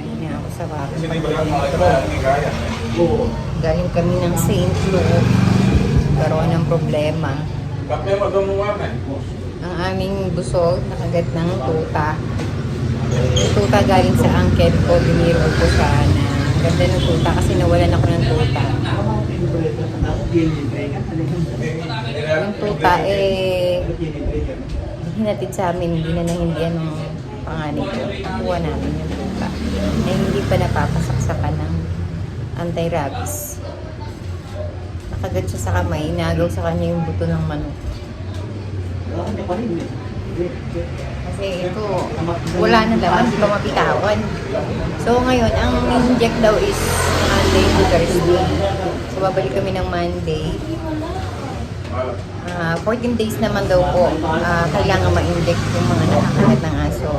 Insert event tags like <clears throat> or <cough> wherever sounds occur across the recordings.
galing na ako sa Bago. Galing kami ng St. Luke. Karoon ng problema. Ang aming busog, nakagat ng tuta. Yung tuta galing sa angket ko, biniro ko siya na ganda ng tuta kasi nawalan ako ng tuta. Yung tuta eh hinatid sa amin, hindi na nahindihan ng panganay ko. Kuha namin yung tuta. Na hindi pa napapasaksakan ng anti-rabies. Nakagat siya sa kamay, inagaw sa kanya yung buto ng manok. Kasi ito, wala na laman, hindi pa mapitawan. So ngayon, ang inject daw is Monday to Thursday. So babalik kami ng Monday. Ah, 14 days naman daw po, ah, kailangan ma-inject yung mga nakakagat ng aso.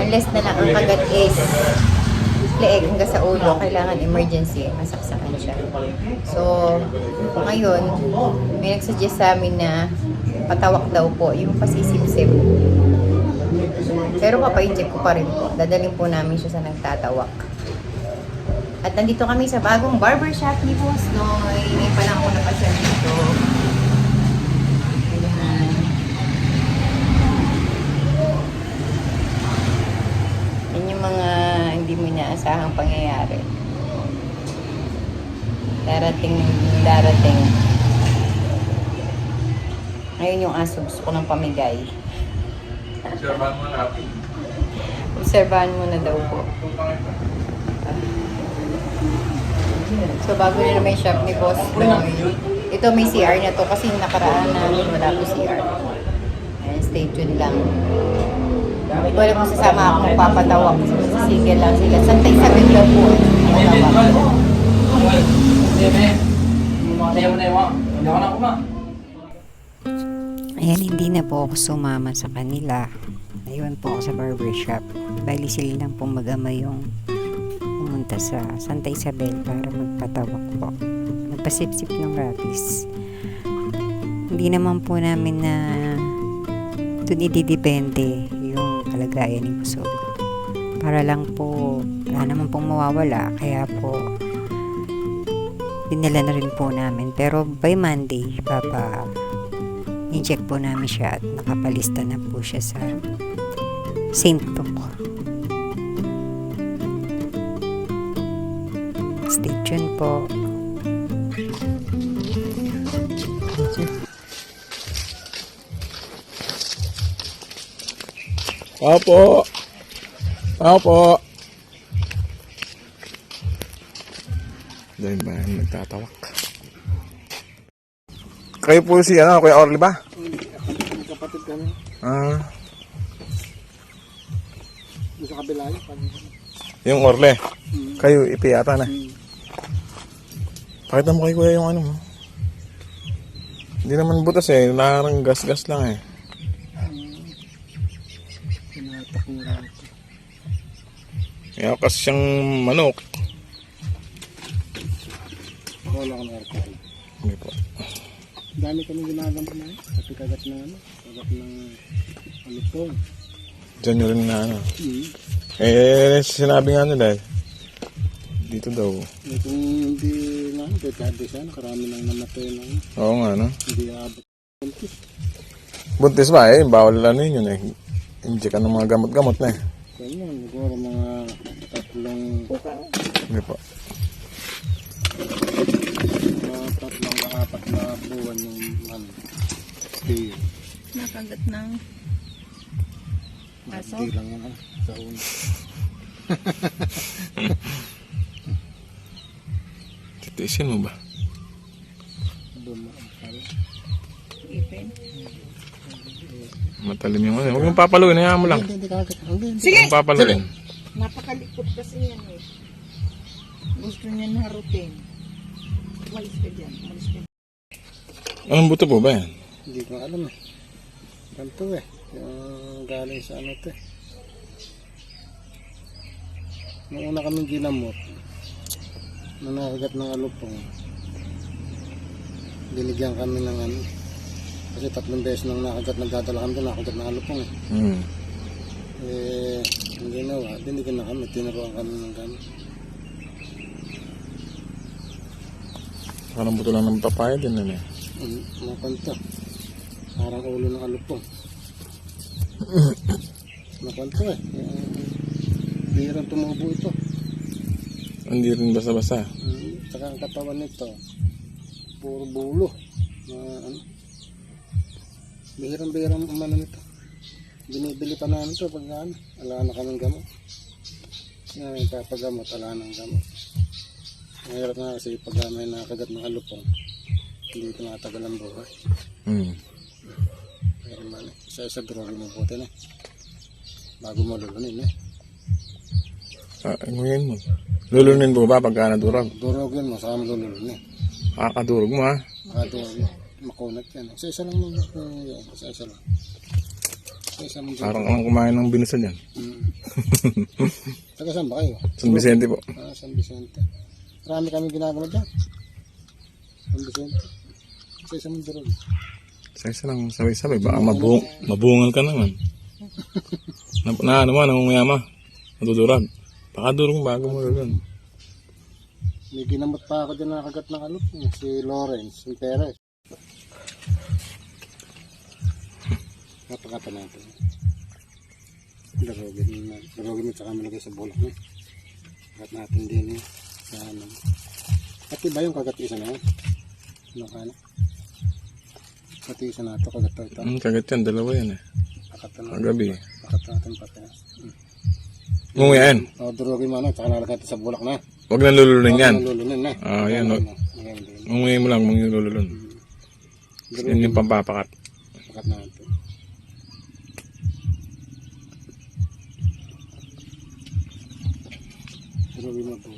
Unless na lang ang kagat is leeg hanggang sa ulo, kailangan emergency, masaksakan siya. So, ngayon, may nagsuggest sa amin na patawak daw po, yung pasisipsip. Pero papa-inject ko pa rin po. Dadalhin po namin siya sa nagtatawak. At nandito kami sa bagong barbershop ni Boss Noy. Ngayon pa lang ako napasyal dito. Ayan. Yan yung mga hindi mo inaasahang pangyayari. Darating, darating. Ngayon yung aso, gusto ko ng pamigay. Observan mo natin. Obserbahan mo na daw po. So, bago na naman yung shop ni Boss Noy. Ito may CR na to kasi nakaraan namin wala po CR. Ayan, stay tuned lang. Ko alam kung sasama ako magpapatawak. Sige lang sila. Santay sa bigla po. Ayan, hindi na po ako sumama sa kanila. Ayun po ako sa barbershop. Bali sila lang po mag-ama yung pumunta sa Santa Isabel para magpatawak po. Magpasipsip ng rabies. Hindi naman po namin na doon ididepende kalagayan ni Busog. Para lang po, wala naman pong mawawala. Kaya po, dinala na rin po namin. Pero by Monday, papa, i-check po namin siya at nakapalista na po siya sa St. Luke. Stay tuned po. Opo. Opo. Dahil ba yung nagtatawak? Kayo po si ano, Kuya Orly ba? Kapatid kami. Ah, sa kabila yun. Yung Orle. Hmm. Kayo, ipi yata na. Hmm. Pakita mo kay Kuya yung ano mo. Hindi naman butas eh, narang gas-gas lang eh. Tinatak mo lang ito. Kaya kasi siyang manok. Wala ka na alcohol. Hindi po. Dami kami ginagawa na eh. Kasi kagat na ano. Kagat ng alupong. Diyan nyo rin na ano. Hmm. Eh, sinabi nga nila eh. Dito daw. Eh, kung hindi na, detado siya. Nakarami nang namatay na ano. Oo nga, no? Hindi abot. Buntis. Buntis ba eh, bawal ano yun eh. Inject ka ng mga gamot-gamot na eh. Yun, siguro mga tatlong, Hindi po. mga tatlong apat na buwan yung ano. Stay. Nakagat ng Aso? Hindi lang yan. ah, Sa una. <laughs> Titiisin mo ba? Matalim yung ano. Huwag mong papaluin, hayaan mo lang. Hindi, hindi hindi. Huwag mong papaluin. Napakalikot kasi yan eh. Gusto niya na harutin. Umalis ka dyan. Umalis ka dyan. Anong buto po ba yan? Hindi ko alam eh. Ganito eh. Yung galing sa ano to eh. Nung una kaming ginamot, na nakagat ng alupong, binigyan kami ng ano. Kasi tatlong beses nang nakagat, nagdadala kami doon, nakagat ng alupong eh. Hmm. Eh, ang ginawa, binigyan na kami, tinuruan kami ng gano'n. Parang buto lang ng papaya din ano eh. Ano, mga kanto. Parang ulo ng alupong. <clears throat> mga kanto eh. Eh, Bihirang tumubo ito. Hindi rin basa-basa. Hmm, Tsaka ang katawan nito, puro bulo. Na, ano, bihirang-bihirang umano nito. Binibili pa namin ito pag ano, ala na kaming gamot. Yan, ipapagamot, ala ng gamot. Mahirap nga kasi pag may nakagat ng alupong, hindi tumatagal ang buhay. Hmm. Pero man, isa-isa drogi mo buti na. Bago mo lulunin eh. Ah, ngayon mo. Lulunin mo ba pagka nadurog? Durogin mo, saka mo lulunin. Kakadurog mo ha. Makadurog. Makunat yan. Isa-isa lang uh, Isa-isa lang. Isa-isa mo. Parang ang kumain ng binusad yan. Mm. Taga saan ba kayo? San Vicente po. Ah, San Vicente. Marami kami ginagawa dyan. San Vicente. Isa-isa mo durog. Sa isa lang sabay-sabay. Baka mabung mabungal ka naman. <laughs> na, na ano mo, namumuyama. Natudurag. Pakadurog mo bago mo lulun. May ginamot pa ako dyan nakagat ng alop. Si Lawrence, si Perez. Napakata natin. Darogin mo. Darogin mo tsaka malagay sa bulak niya. Kagat natin din eh. Sa ano. At iba yung kagat isa na yun. Ano ka na? Pati isa na ito, kagat to ito. Hmm, kagat yan. Dalawa yan eh. Kagat na. Kagabi. Kagat natin pati. Hmm. Umuyain. O, darogin mo na, tsaka lalagay ito sa bulak na. Huwag nang lulunin yan. Lulunin na. Ah, yan, Lulunin na. Ngayon din. Umuyain mo lang. Huwag yung lululun. Yan yung pampapakat. Kagat natin. Mo po.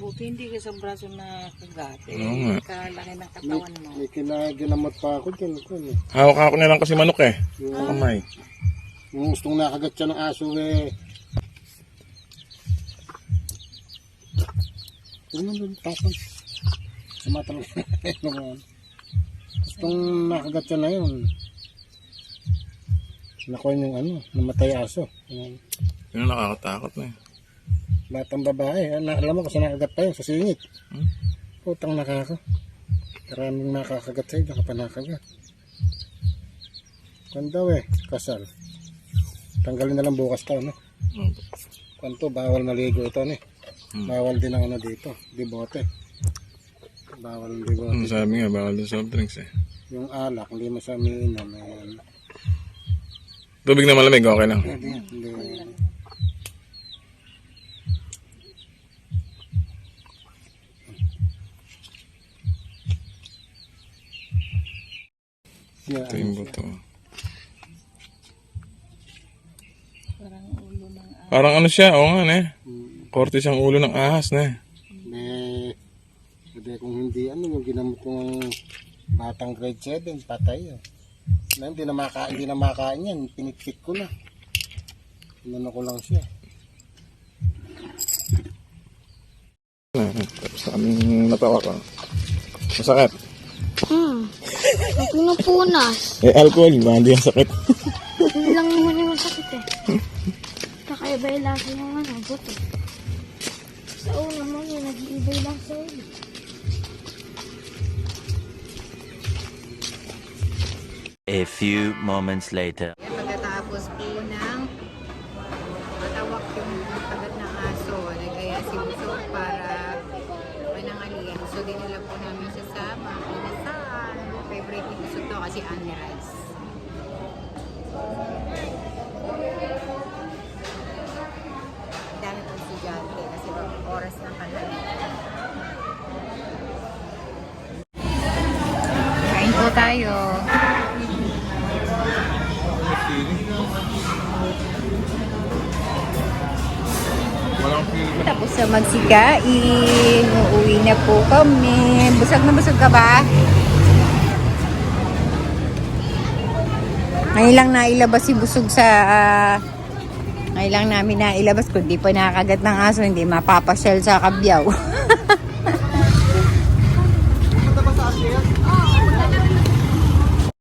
Buti hindi ka sa braso na kagat. Eh, Oo nga. kalaki ng katawan mo. may kinaginamot pa ako dyan. Kung, Hawak-hawak niya lang kasi manok eh. Sa kamay. yung gustong nakagat siya ng aso eh. Yung <laughs> ano, tapon. Sama talaga. gustong nakagat siya na yun. Nakuha yung ano, namatay aso. Yung, Yun ang nakakatakot na eh. Batang babae, ah, alam mo kasi nakagat pa yun sa singit. Hmm? Putang nakaka. Maraming nakakagat sa'yo, baka pa nakagat. Kung daw eh, kasal. Tanggalin na lang bukas to, no? Opo. Kwanto, bawal maligo ito, ni. Hmm. Bawal din ang ano dito, dibote. Bawal ang dibote. Ang sabi nga, bawal yung soft drinks eh. Yung alak, hindi mo sa umiinom. Eh, Tubig na malamig, okay lang. pwede yan, hindi. Yeah, Ito yung buto. Parang ulo ng Parang ano siya, oo nga ne. Korte siyang ulo ng ahas ne. may, hindi kung hindi ano, yung ginamot kong batang grade 7, patay yun. Na, hindi na makain, hindi na makain yan, pinikpik ko na. Inano ko lang siya. Ah, Tapos na kaming natawa ko. Masakit. Hmm. Ang pinupunas. Eh, alcohol, ba? Hindi yung sakit. Yun lang naman yung masakit eh. Kakaiba yung lasa yung ano, buto. Sa una mo yun, nag-iiba yung lasa yun. A few moments later. Pagkatapos po ng matawak yung kagat ng aso, nagaya si Busok para panangalian. So dinala po namin siya sa mga pinasaan. Favorite ni Busok to kasi Annie Rice. Dami pong estudyante kasi oras ng kanila. Kain po tayo. Tapos sa magsikain, uuwi na po kami. Busog na busog ka ba? Ngayon lang nailabas si Busog sa... ah, ngayon lang namin nailabas. Kung di pa nakagat ng aso, hindi mapapasyal sa kabyaw. <laughs>